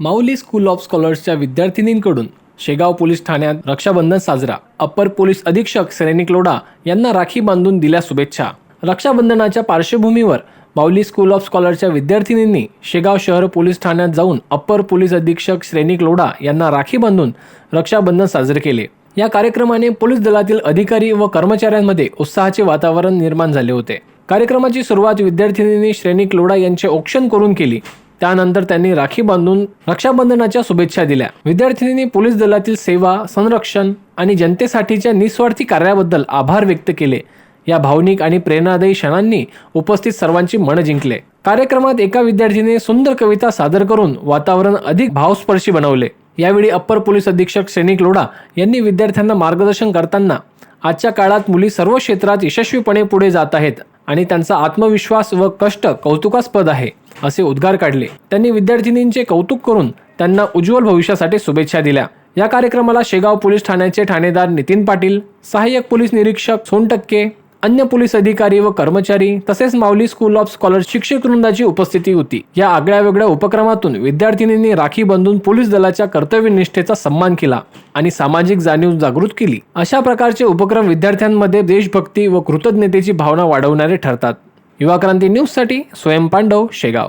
Mauli school of स्कॉलर्सच्या विद्यार्थिनींकडून Shegaon police ठाण्यात रक्षाबंधन साजरा. अप्पर पोलीस अधीक्षक सैनिक लोढा यांना राखी बांधून दिल्या शुभेच्छा. रक्षाबंधनाच्या पार्श्वभूमीवर माऊली स्कूल ऑफ स्कॉलरच्या विद्यार्थिनींनी शेगाव शहर पोलीस ठाण्यात जाऊन अप्पर पोलीस अधीक्षक श्रेनिक लोढा यांना राखी बांधून रक्षाबंधन साजरे केले. या कार्यक्रमाने पोलीस दलातील अधिकारी व कर्मचाऱ्यांमध्ये उत्साहाचे वातावरण निर्माण झाले होते. कार्यक्रमाची सुरुवात विद्यार्थिनींनी श्रेनिक लोढा यांचे औक्षण करून केली. त्यानंतर त्यांनी राखी बांधून रक्षाबंधनाच्या शुभेच्छा दिल्या. विद्यार्थिनींनी पोलीस दलातील सेवा संरक्षण आणि जनतेसाठीच्या निस्वार्थी कार्याबद्दल आभार व्यक्त केले. या भावनिक आणि प्रेरणादायी क्षणांनी उपस्थित सर्वांची मन जिंकले. कार्यक्रमात एका विद्यार्थीने सुंदर कविता सादर करून वातावरण अधिक भावस्पर्शी बनवले. यावेळी अप्पर पोलीस अधीक्षक सैनिक लोढा यांनी विद्यार्थ्यांना मार्गदर्शन करताना आजच्या काळात मुली सर्व क्षेत्रात यशस्वीपणे पुढे जात आहेत आणि त्यांचा आत्मविश्वास व कष्ट कौतुकास्पद आहे. असे उद्गार काढले. त्यांनी विद्यार्थिनींचे कौतुक करून त्यांना उज्ज्वल भविष्यासाठी शुभेच्छा दिल्या. या कार्यक्रमाला शेगाव पोलीस ठाण्याचे ठाणेदार नितीन पाटील सहाय्यक पोलीस निरीक्षक सोनटक्के अन्य पोलीस अधिकारी व कर्मचारी तसेच माऊली स्कूल ऑफ स्कॉलर शिक्षक वृंदाची उपस्थिती होती. या आगळ्या वेगळ्या उपक्रमातून विद्यार्थिनींनी राखी बांधून पोलीस दलाच्या कर्तव्यनिष्ठेचा सन्मान केला आणि सामाजिक जाणीव जागृत केली. अशा प्रकारचे उपक्रम विद्यार्थ्यांमध्ये देशभक्ती व कृतज्ञतेची भावना वाढवणारे ठरतात. युवा क्रांती न्यूजसाठी स्वयं पांडव शेगाव.